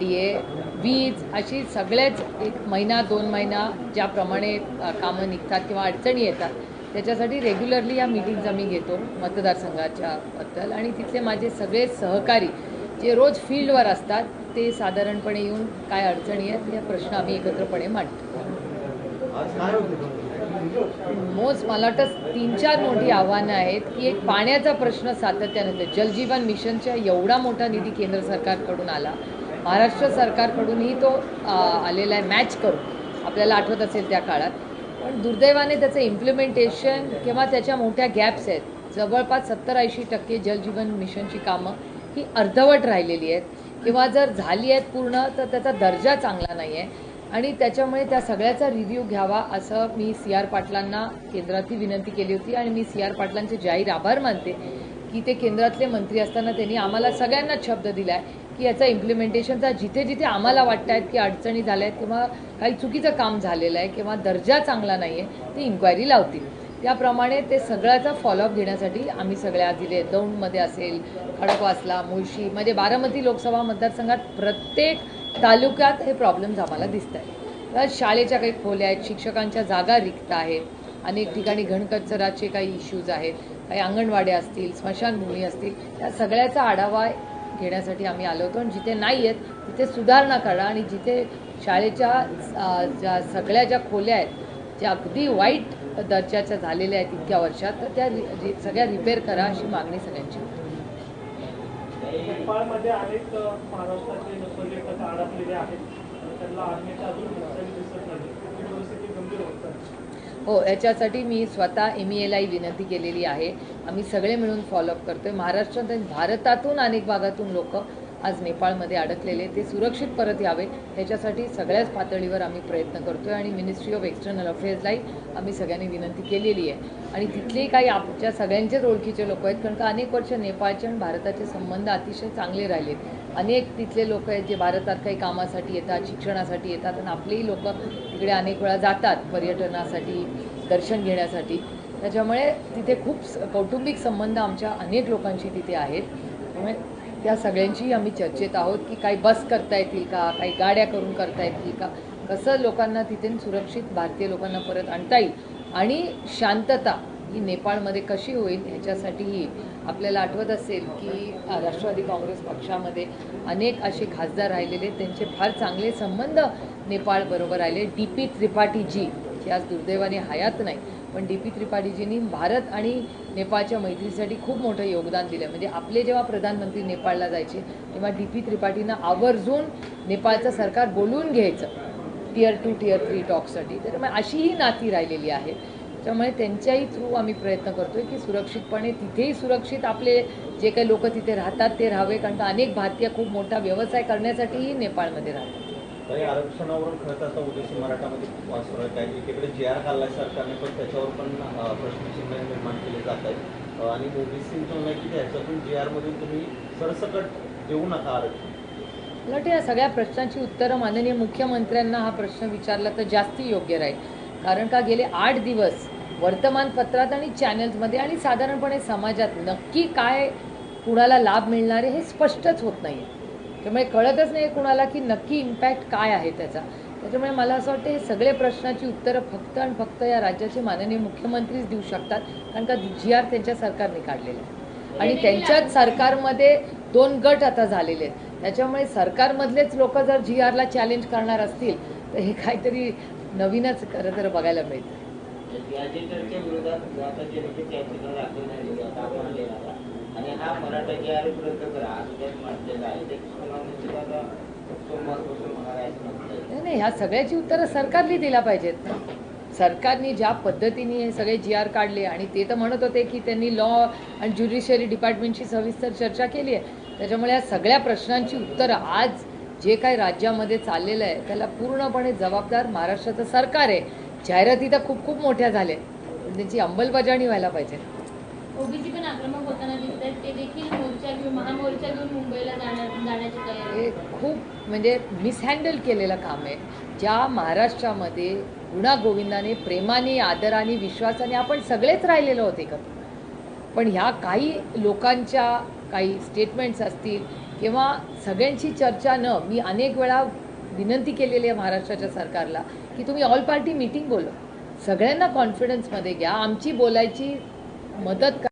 D A वीज अशी सगळेच एक महिना दोन महिना ज्याप्रमाणे कामं निघतात किंवा अडचणी येतात त्याच्यासाठी रेग्युलरली या मीटिंग्ज आम्ही घेतो मतदारसंघाच्या बद्दल. आणि तिथले माझे सगळे सहकारी जे रोज फील्डवर असतात ते साधारणपणे येऊन काय अडचणी आहेत या प्रश्न आम्ही एकत्रपणे मांडतो. मोज मला वाटतं तीन चार मोठी आव्हानं आहेत की एक पाण्याचा प्रश्न सातत्यानं जलजीवन मिशनच्या एवढा मोठा निधी केंद्र सरकारकडून आला महाराष्ट्र सरकारकडूनही तो आलेला आहे. मॅच करून. आपल्याला आठवत असेल त्या काळात. पण दुर्दैवाने त्याचं इम्प्लिमेंटेशन किंवा त्याच्या मोठ्या गॅप्स आहेत. जवळपास सत्तर ऐंशी टक्के जलजीवन मिशनची कामं ही अर्धवट राहिलेली आहेत. किंवा जर झाली आहेत पूर्ण तर त्याचा दर्जा चांगला नाही आहे आणि त्याच्यामुळे त्या सगळ्याचा रिव्ह्यू घ्यावा असं मी सी आर पाटलांना केंद्रातही विनंती केली होती. आणि मी सी आर पाटलांचे जाहीर आभार मानते. की ते केंद्रातले मंत्री असताना त्यांनी आम्हाला सगळ्यांनाच शब्द दिला आहे की याचा इम्प्लिमेंटेशनचा जिथे जिथे आम्हाला वाटत आहेत की अडचणी झाल्या आहेत किंवा काही चुकीचं काम झालेलं आहे किंवा दर्जा चांगला नाही आहे ते इन्क्वायरी लावतील. त्याप्रमाणे ते सगळ्याचा फॉलोअप घेण्यासाठी आम्ही सगळ्या दिले दौंडमध्ये असेल खडकवासला मुळशी म्हणजे बारामती लोकसभा मतदारसंघात प्रत्येक तालुक्यात हे प्रॉब्लेम्स आम्हाला दिसत आहेत शाळेच्या काही खोल्या आहेत शिक्षकांच्या जागा रिक्त आहेत. अनेक ठिकाणी घनकचराचे काही इश्यूज आहेत. काही अंगणवाड्या असतील स्मशानभूमी असतील या सगळ्याचा आढावा घेण्यासाठी आम्ही आलो होतो. आणि जिथे नाही आहेत तिथे सुधारणा करा. आणि जिथे शाळेच्या ज्या सगळ्या ज्या खोल्या आहेत ज्या अगदी वाईट दर्जाच्या झालेल्या आहेत इतक्या वर्षात तर त्या सगळ्या रिपेअर करा अशी मागणी सगळ्यांची होती. नेपाळमध्ये अनेक महाराष्ट्राचे अडकलेले आहेत. त्यांना हो याच्यासाठी मी स्वतः एम ई एलाही विनंती केलेली आहे. आम्ही सगळे मिळून फॉलोअप करतोय. महाराष्ट्रात आणि भारतातून अनेक भागातून लोक आज नेपाळमध्ये अडकलेले ते सुरक्षित परत यावे ह्याच्यासाठी सगळ्याच पातळीवर आम्ही प्रयत्न करतोय आणि मिनिस्ट्री ऑफ एक्सटर्नल अफेअर्सलाही आम्ही सगळ्यांनी विनंती केलेली आहे. आणि तिथलेही काही आमच्या सगळ्यांचेच ओळखीचे लोक आहेत कारण का अनेक वर्ष नेपाळचे आणि भारताचे संबंध अतिशय चांगले राहिलेत. अनेक तिथले लोक आहेत जे भारतात काही कामासाठी येतात शिक्षणासाठी येतात आणि आपलेही लोक तिकडे अनेक वेळा जातात पर्यटनासाठी दर्शन घेण्यासाठी. त्याच्यामुळे तिथे खूप स- कौटुंबिक संबंध आमच्या अनेक लोकांशी तिथे आहेत. त्यामुळे त्या सगळ्यांशीही आम्ही चर्चेत आहोत की काही बस करता येतील का काही गाड्या करून करता येतील का कसं लोकांना तिथे सुरक्षित भारतीय लोकांना परत आणता येईल आणि शांतता ही नेपाळमध्ये कशी होईल ह्याच्यासाठीही आपल्याला आठवत असेल की राष्ट्रवादी काँग्रेस पक्षामध्ये अनेक असे खासदार राहिलेले त्यांचे फार चांगले संबंध नेपाळबरोबर राहिले डी पी त्रिपाठीजी जे आज दुर्दैवाने हयात नाही पण डी पी त्रिपाठीजींनी भारत आणि नेपाळच्या मैत्रीसाठी खूप मोठं योगदान दिलं म्हणजे आपले जेव्हा प्रधानमंत्री नेपाळला जायचे तेव्हा डी पी त्रिपाठींना आवर्जून नेपाळचं सरकार बोलवून घ्यायचं. टियर टू टियर थ्री टॉकसाठी. तर मग अशीही नाती राहिलेली आहे त्यामुळे त्यांच्याही थ्रू आम्ही प्रयत्न करतोय की सुरक्षितपणे तिथेही सुरक्षित आपले जे काही लोक तिथे राहतात ते राहावे. कारण का अनेक भारतीय खूप मोठा व्यवसाय करण्यासाठीही नेपाळमध्ये राहतात. आरक्षणावरून खरं ओबीसी मराठामध्ये खूप वाद सुरू आहे. काही एकीकडे जे आर सरकारने पण त्याच्यावर पण प्रश्नचिन्ह निर्माण केले जात आहेत. आणि ओबीसीचं आहे की ह्याच्यातून जे आरमधून तुम्ही सरसकट देऊ नका आरक्षण. मला वाटतं या सगळ्या प्रश्नांची उत्तरं माननीय मुख्यमंत्र्यांना हा प्रश्न विचारला तर जास्ती योग्य राहील. कारण का गेले आठ दिवस वर्तमानपत्रात आणि चॅनल्समध्ये आणि साधारणपणे समाजात नक्की काय कुणाला लाभ मिळणार आहे हे स्पष्टच होत नाही आहे त्यामुळे कळतच नाही कुणाला की नक्की इम्पॅक्ट काय आहे त्याचा. त्याच्यामुळे मला असं वाटतं हे सगळे प्रश्नाची उत्तरं फक्त आणि फक्त या राज्याचे माननीय मुख्यमंत्रीच देऊ शकतात कारण का जी आर त्यांच्या सरकारने काढलेलं आहे. आणि त्यांच्याच सरकारमध्ये दोन गट आता झालेले आहेत. त्याच्यामुळे सरकारमधलेच लोक जर जी आरला चॅलेंज करणार असतील तर हे काहीतरी नवीनच खरं तर बघायला मिळतं. नाही ह्या सगळ्याची उत्तरं सरकारने दिला पाहिजेत ना. सरकारने ज्या पद्धतीने हे सगळे जी आर काढले आणि ते तर म्हणत होते की त्यांनी लॉ आणि ज्युडिशियरी डिपार्टमेंटची सविस्तर चर्चा केली आहे. त्याच्यामुळे या सगळ्या प्रश्नांची उत्तरं आज जे काही राज्यामध्ये चाललेलं आहे त्याला पूर्णपणे जबाबदार महाराष्ट्राचं सरकार आहे. जाहिराती तर खूप खूप मोठ्या झाल्या पण त्यांची अंमलबजावणी व्हायला पाहिजे. ओबीसी पण आक्रमक होताना दिसत आहेत. ते देखील मोर्चा घेऊन महामोर्चा घेऊन मुंबईला जाण्याची तयारी हे खूप म्हणजे मिसहँडल केलेलं काम आहे. ज्या महाराष्ट्रामध्ये गुणागोविंदाने प्रेमाने आदराने विश्वासाने आपण सगळेच राहिलेलो होते एकत्र. पण ह्या काही लोकांच्या काही स्टेटमेंट्स असतील किंवा सगळ्यांची चर्चा न मी अनेक वेळा विनंती केलेली आहे महाराष्ट्राच्या सरकारला की तुम्ही ऑल पार्टी मीटिंग बोलव सगळ्यांना कॉन्फिडन्समध्ये घ्या. आमची बोलायची मदत करा.